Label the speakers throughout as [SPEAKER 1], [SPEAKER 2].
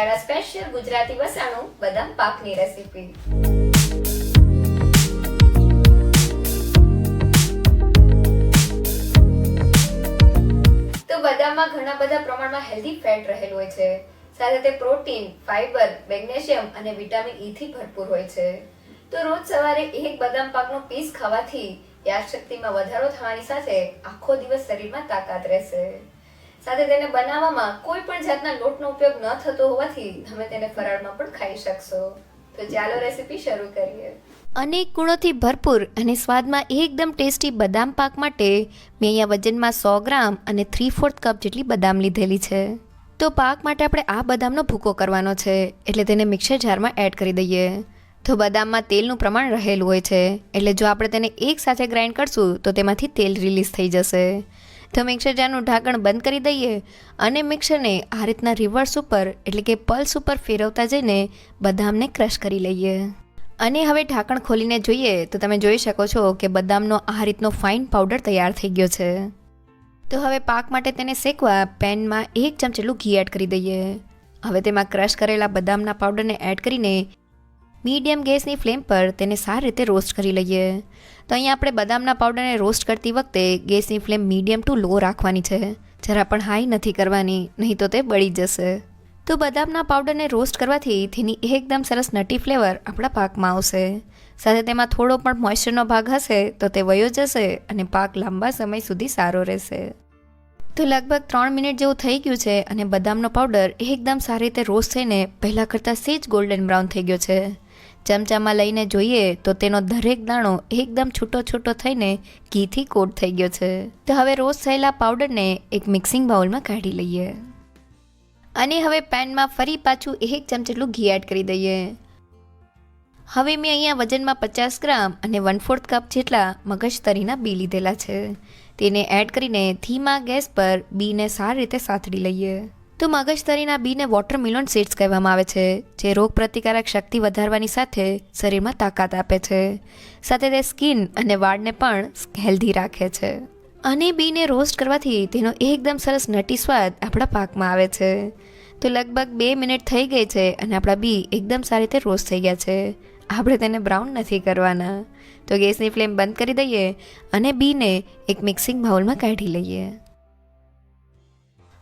[SPEAKER 1] શિયાળા સ્પેશિયલ ગુજરાતી વસાણું બદામ પાકની રેસીપી તો બદામમાં ઘણા બધા પ્રમાણમાં હેલ્ધી ફેટ રહેલું હોય છે. સાથે તે પ્રોટીન ફાઇબર મેગ્નેશિયમ અને વિટામિન ઈ થી ભરપૂર હોય છે. તો રોજ સવારે એક બદામ પાકનો પીસ ખાવાથી યાદશક્તિમાં વધારો થવાની સાથે આખો દિવસ શરીરમાં તાકાત રહેશે. સાથે તેને બનાવવામાં કોઈ પણ જાતના લોટનો ઉપયોગ ન થતો હોવાથી તમે તેને ફરાળમાં પણ ખાઈ શકશો. તો ચાલો રેસીપી શરૂ કરીએ.
[SPEAKER 2] અનેક ગુણોથી ભરપૂર અને સ્વાદમાં એકદમ ટેસ્ટી બદામ પાક માટે મેં અહીંયા વજનમાં સો ગ્રામ અને થ્રી ફોર્થ કપ જેટલી બદામ લીધેલી છે. તો પાક માટે આપણે આ બદામનો ભૂકો કરવાનો છે, એટલે તેને મિક્સર જારમાં એડ કરી દઈએ. તો બદામમાં તેલનું પ્રમાણ રહેલું હોય છે, એટલે જો આપણે તેને એક સાથે ગ્રાઇન્ડ કરશું, તો તેમાંથી તેલ રિલીઝ થઈ જશે. તો મિક્સર જારનું ઢાંકણ બંધ કરી દઈએ અને મિક્સરને આ રીતના રિવર્સ ઉપર, એટલે કે પલ્સ ઉપર ફેરવતા જઈને બદામને ક્રશ કરી લઈએ. અને હવે ઢાંકણ ખોલીને જોઈએ તો તમે જોઈ શકો છો કે બદામનો આ રીતનો ફાઇન પાવડર તૈયાર થઈ ગયો છે. તો હવે પાક માટે તેને શેકવા પેનમાં એક ચમચેલું ઘી એડ કરી દઈએ. હવે તેમાં ક્રશ કરેલા બદામના પાવડરને એડ કરીને મીડિયમ ગેસની ફ્લેમ પર તેને સારી રીતે રોસ્ટ કરી લઈએ. તો અહીંયા આપણે બદામના પાવડરને રોસ્ટ કરતી વખતે ગેસની ફ્લેમ મીડિયમ ટુ લો રાખવાની છે. જરા પણ હાઈ નથી કરવાની, નહીં તો તે બળી જશે. તો બદામના પાવડરને રોસ્ટ કરવાથી તેની એકદમ સરસ નટી ફ્લેવર આપણા પાકમાં આવશે. સાથે તેમાં થોડો પણ મોઇશ્ચરનો ભાગ હશે તો તે વયો જશે અને પાક લાંબા સમય સુધી સારો રહેશે. તો લગભગ ત્રણ મિનિટ જેવું થઈ ગયું છે અને બદામનો પાવડર એકદમ સારી રીતે રોસ્ટ થઈને પહેલાં કરતાં સેજ ગોલ્ડન બ્રાઉન થઈ ગયો છે. ચમચામાં લઈને જોઈએ તો તેનો દરેક દાણો એકદમ છૂટો છૂટો થઈને ઘીથી કોટ થઈ ગયો છે. તો હવે રોસ્ટ થયેલા પાવડરને એક મિક્સિંગ બાઉલમાં કાઢી લઈએ. અને હવે પેનમાં ફરી પાછું એક ચમચેટલું ઘી એડ કરી દઈએ. હવે મેં અહીંયા વજનમાં પચાસ ગ્રામ અને વન ફોર્થ કપ જેટલા મગજતરીના બી લીધેલા છે. તેને એડ કરીને ધીમા ગેસ પર બીને સારી રીતે સાથડી લઈએ. તો મગજતરીના બીને વોટરમિલોન સીડ્સ કહેવામાં આવે છે, જે રોગ પ્રતિકારક શક્તિ વધારવાની સાથે શરીરમાં તાકાત આપે છે. સાથે તે સ્કિન અને વાળને પણ હેલ્ધી રાખે છે. અને બીને રોસ્ટ કરવાથી તેનો એકદમ સરસ નટી સ્વાદ આપણા પાકમાં આવે છે. તો લગભગ બે મિનિટ થઈ ગઈ છે અને આપણા બી એકદમ સારી રીતે રોસ્ટ થઈ ગયા છે. આપણે તેને બ્રાઉન નથી કરવાના. તો ગેસની ફ્લેમ બંધ કરી દઈએ અને બીને એક મિક્સિંગ બાઉલમાં કાઢી લઈએ.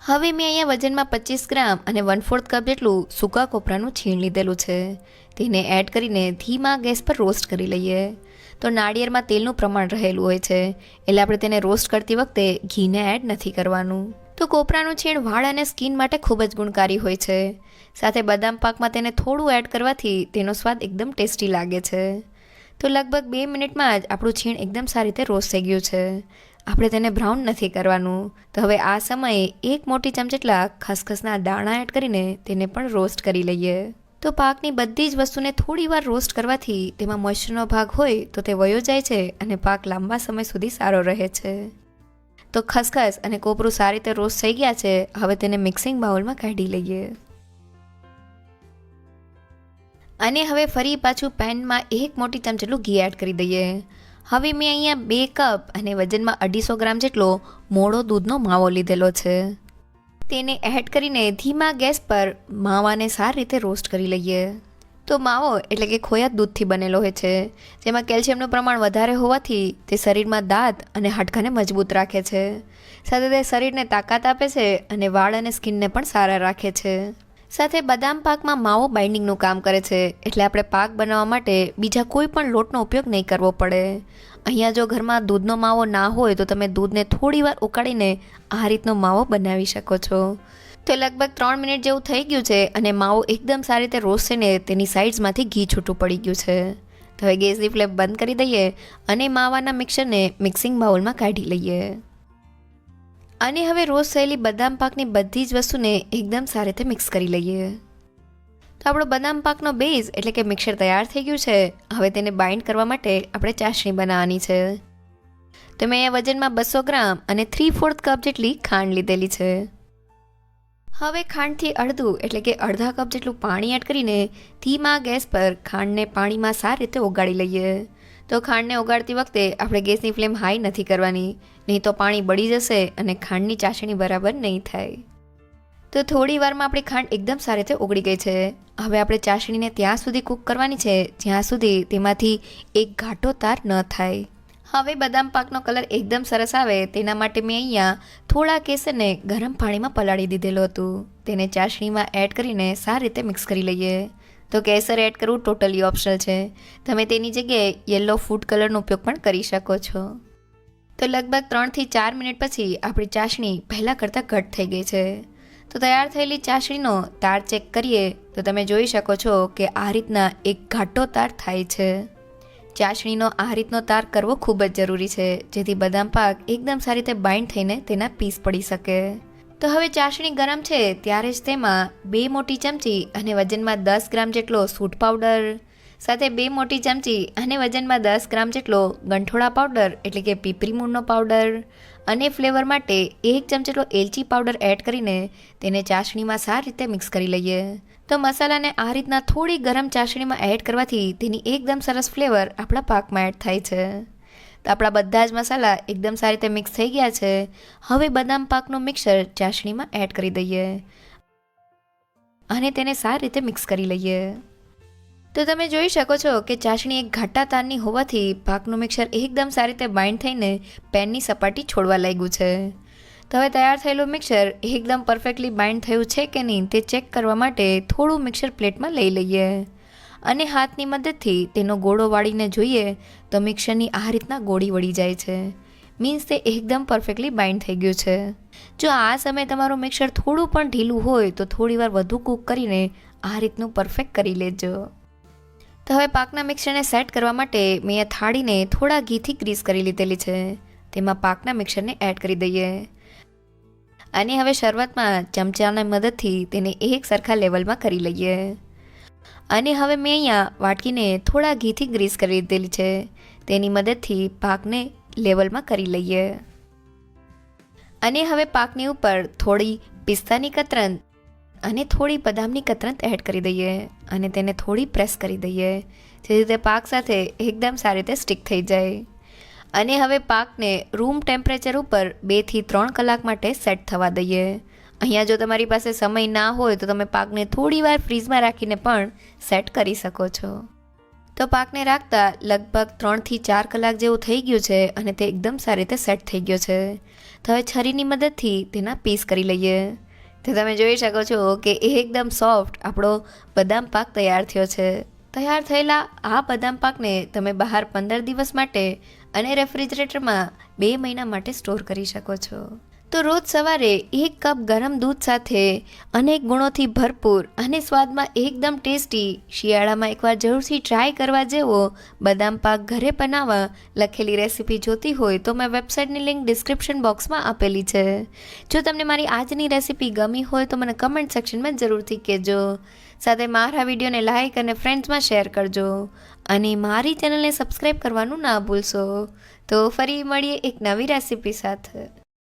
[SPEAKER 2] હવે મેં અહીંયા વજનમાં પચીસ ગ્રામ અને વન ફોર્થ કપ જેટલું સૂકા કોપરાનું છીણ લીધેલું છે. તેને એડ કરીને ધીમા ગેસ પર રોસ્ટ કરી લઈએ. તો નાળિયેરમાં તેલનું પ્રમાણ રહેલું હોય છે, એટલે આપણે તેને રોસ્ટ કરતી વખતે ઘીને એડ નથી કરવાનું. તો કોપરાનું છીણ વાળ અને સ્કિન માટે ખૂબ જ ગુણકારી હોય છે. સાથે બદામ પાકમાં તેને થોડું એડ કરવાથી તેનો સ્વાદ એકદમ ટેસ્ટી લાગે છે. તો લગભગ બે મિનિટમાં જ આપણું છીણ એકદમ સારી રીતે રોસ્ટ થઈ ગયું છે. આપણે તેને બ્રાઉન નથી કરવાનું. તો હવે આ સમયે એક મોટી ચમચેટલા ખસખસના દાણા એડ કરીને તેને પણ રોસ્ટ કરી લઈએ. તો પાકની બધી જ વસ્તુને થોડી વાર રોસ્ટ કરવાથી તેમાં મોઇશ્ચરનો ભાગ હોય તો તે વયો જાય છે અને પાક લાંબા સમય સુધી સારો રહે છે. તો ખસખસ અને કોપરું સારી રીતે રોસ્ટ થઈ ગયા છે, હવે તેને મિક્સિંગ બાઉલમાં કાઢી લઈએ. અને હવે ફરી પાછું પેનમાં એક મોટી ચમચેટલું ઘી એડ કરી દઈએ. હવે મેં અહીંયા બે કપ અને વજનમાં અઢીસો ગ્રામ જેટલો મોડો દૂધનો માવો લીધેલો છે. તેને એડ કરીને ધીમા ગેસ પર માવાને સારી રીતે રોસ્ટ કરી લઈએ. તો માવો એટલે કે ખોયા દૂધથી બનેલો હોય છે, જેમાં કેલ્શિયમનું પ્રમાણ વધારે હોવાથી તે શરીરમાં દાંત અને હાડકાને મજબૂત રાખે છે. સાથે તે શરીરને તાકાત આપે છે અને વાળ અને સ્કિનને પણ સારા રાખે છે. સાથે બદામ પાકમાં માવો બાઇન્ડિંગનું કામ કરે છે. એટલે આપણે પાક બનાવવા માટે બીજા કોઈ પણ લોટનો ઉપયોગ નહીં કરવો પડે. અહીંયા જો ઘરમાં દૂધનો માવો ના હોય તો તમે દૂધને થોડી વાર ઉકાળીને આ રીતનો માવો બનાવી શકો છો. તો લગભગ ત્રણ મિનિટ જેવું થઈ ગયું છે અને માવો એકદમ સારી રીતે રોસ્ટ તેની સાઇડ્સમાંથી ઘી છૂટું પડી ગયું છે. તો હવે ગેસની ફ્લેમ બંધ કરી દઈએ અને માવાના મિક્સરને મિક્સિંગ બાઉલમાં કાઢી લઈએ. અને હવે રોસ્ટ થયેલી બદામ પાકની બધી જ વસ્તુને એકદમ સારી રીતે મિક્સ કરી લઈએ. તો આપણો બદામ પાકનો બેઝ એટલે કે મિક્સર તૈયાર થઈ ગયું છે. હવે તેને બાઇન્ડ કરવા માટે આપણે ચાસણી બનાવવાની છે. તો મેં અહીંયા વજનમાં બસો ગ્રામ અને થ્રી ફોર્થ કપ જેટલી ખાંડ લીધેલી છે. હવે ખાંડથી અડધું એટલે કે અડધા કપ જેટલું પાણી એડ કરીને ધીમા ગેસ પર ખાંડને પાણીમાં સારી રીતે ઓગાળી લઈએ. તો ખાંડને ઓગાળતી વખતે આપણે ગેસની ફ્લેમ હાઈ નથી કરવાની, નહીં તો પાણી બળી જશે અને ખાંડની ચાસણી બરાબર નહીં થાય. તો થોડી વારમાં આપણી ખાંડ એકદમ સારી રીતે ઓગળી ગઈ છે. હવે આપણે ચાસણીને ત્યાં સુધી કૂક કરવાની છે, જ્યાં સુધી તેમાંથી એક ઘાટો તાર ન થાય. હવે બદામ પાકનો કલર એકદમ સરસ આવે, તેના માટે મેં અહીંયા થોડા કેસરને ગરમ પાણીમાં પલાળી દીધેલું હતું. તેને ચાસણીમાં એડ કરીને સારી રીતે મિક્સ કરી લઈએ. તો કેસર એડ કરવું ટોટલી ઓપ્શનલ છે. તમે તેની જગ્યાએ યલો ફૂડ કલરનો ઉપયોગ પણ કરી શકો છો. તો લગભગ ત્રણથી ચાર મિનિટ પછી આપણી ચાસણી પહેલાં કરતાં ઘટ થઈ ગઈ છે. તો તૈયાર થયેલી ચાસણીનો તાર ચેક કરીએ તો તમે જોઈ શકો છો કે આ રીતના એક ઘાટો તાર થાય છે. ચાસણીનો આ રીતનો તાર કરવો ખૂબ જ જરૂરી છે, જેથી બદામ પાક એકદમ સારી રીતે બાઇન્ડ થઈને તેના પીસ પડી શકે. તો હવે ચાસણી ગરમ છે, ત્યારે જ તેમાં બે મોટી ચમચી અને વજનમાં દસ ગ્રામ જેટલો સૂટ પાવડર, સાથે બે મોટી ચમચી અને વજનમાં દસ ગ્રામ જેટલો ગંઠોળા પાવડર, એટલે કે પીપરી મૂળનો પાવડર, અને ફ્લેવર માટે એક ચમચેટલો એલચી પાવડર એડ કરીને તેને ચાસણીમાં સારી રીતે મિક્સ કરી લઈએ. તો મસાલાને આ રીતના થોડી ગરમ ચાસણીમાં એડ કરવાથી તેની એકદમ સરસ ફ્લેવર આપણા પાકમાં એડ થાય છે. તો આપણા બધા જ મસાલા એકદમ સારી રીતે મિક્સ થઈ ગયા છે. હવે બદામ પાકનું મિક્સર ચાસણીમાં એડ કરી દઈએ. અને તેને સારી રીતે મિક્સ કરી લઈએ. તો તમે જોઈ શકો છો કે ચાસણી એક ઘાટા તારની હોવાથી પાકનું મિક્સર એકદમ સારી રીતે બાઇન્ડ થઈને પેનની સપાટી છોડવા લાગ્યું છે. તો હવે તૈયાર થયેલું મિક્સર એકદમ પરફેક્ટલી બાઇન્ડ થયું છે કે નહીં તે ચેક કરવા માટે થોડું મિક્સર પ્લેટમાં લઈ લઈએ. અને હાથની મદદથી તેનો ગોળો વાળીને જોઈએ તો મિક્સરની આ રીતના ગોળી વળી જાય છે. મીન્સ તે એકદમ પરફેક્ટલી બાઇન્ડ થઈ ગયું છે. જો આ સમયે તમારું મિક્સર થોડું પણ ઢીલું હોય તો થોડીવાર વધુ કૂક કરીને આ રીતનું પરફેક્ટ કરી લેજો. તો હવે પાકના મિક્સરને સેટ કરવા માટે મેં થાળીને થોડા ઘીથી ગ્રીસ કરી લીધેલી છે. તેમાં પાકના મિક્સરને એડ કરી દઈએ. અને હવે શરૂઆતમાં ચમચાની મદદથી તેને એક સરખા લેવલમાં કરી લઈએ. અને હવે મેં અહીંયા વાટકીને થોડા ઘીથી ગ્રીસ કરી દીધેલી છે. તેની મદદથી પાકને લેવલમાં કરી લઈએ. અને હવે પાકની ઉપર થોડી પિસ્તાની કતરન અને થોડી બદામની કતરંત એડ કરી દઈએ અને તેને થોડી પ્રેસ કરી દઈએ, જેથી તે પાક સાથે એકદમ સારી રીતે સ્ટીક થઈ જાય. અને હવે પાકને રૂમ ટેમ્પરેચર ઉપર બેથી ત્રણ કલાક માટે સેટ થવા દઈએ. અહીંયા જો તમારી પાસે સમય ના હોય તો તમે પાકને થોડી વાર ફ્રીઝમાં રાખીને પણ સેટ કરી શકો છો. તો પાકને રાખતા લગભગ ત્રણથી ચાર કલાક જેવું થઈ ગયું છે અને તે એકદમ સારી રીતે સેટ થઈ ગયો છે. તો હવે છરીની મદદથી તેના પીસ કરી લઈએ. તો તમે જોઈ શકો છો કે એકદમ સોફ્ટ આપણો બદામ પાક તૈયાર થયો છે. તૈયાર થયેલા આ બદામ પાકને તમે બહાર પંદર દિવસ માટે અને રેફ્રિજરેટરમાં બે મહિના માટે સ્ટોર કરી શકો છો. તો રોજ સવારે એક કપ ગરમ દૂધ સાથે અનેક ગુણોથી ભરપૂર અને સ્વાદમાં એકદમ ટેસ્ટી શિયાળામાં એકવાર જરૂરથી ટ્રાય કરવા જેવો બદામ પાક ઘરે બનાવવા લખેલી રેસીપી જોતી હોય તો મેં વેબસાઇટની લિંક ડિસ્ક્રિપ્શન બોક્સમાં આપેલી છે. જો તમને મારી આજની રેસીપી ગમી હોય તો મને કમેન્ટ સેક્શનમાં જરૂરથી કહેજો. સાથે મારા વિડીયોને લાઇક અને ફ્રેન્ડ્સમાં શેર કરજો. અને મારી ચેનલને સબસ્ક્રાઈબ કરવાનું ના ભૂલશો. તો ફરી મળીએ એક નવી રેસીપી સાથે.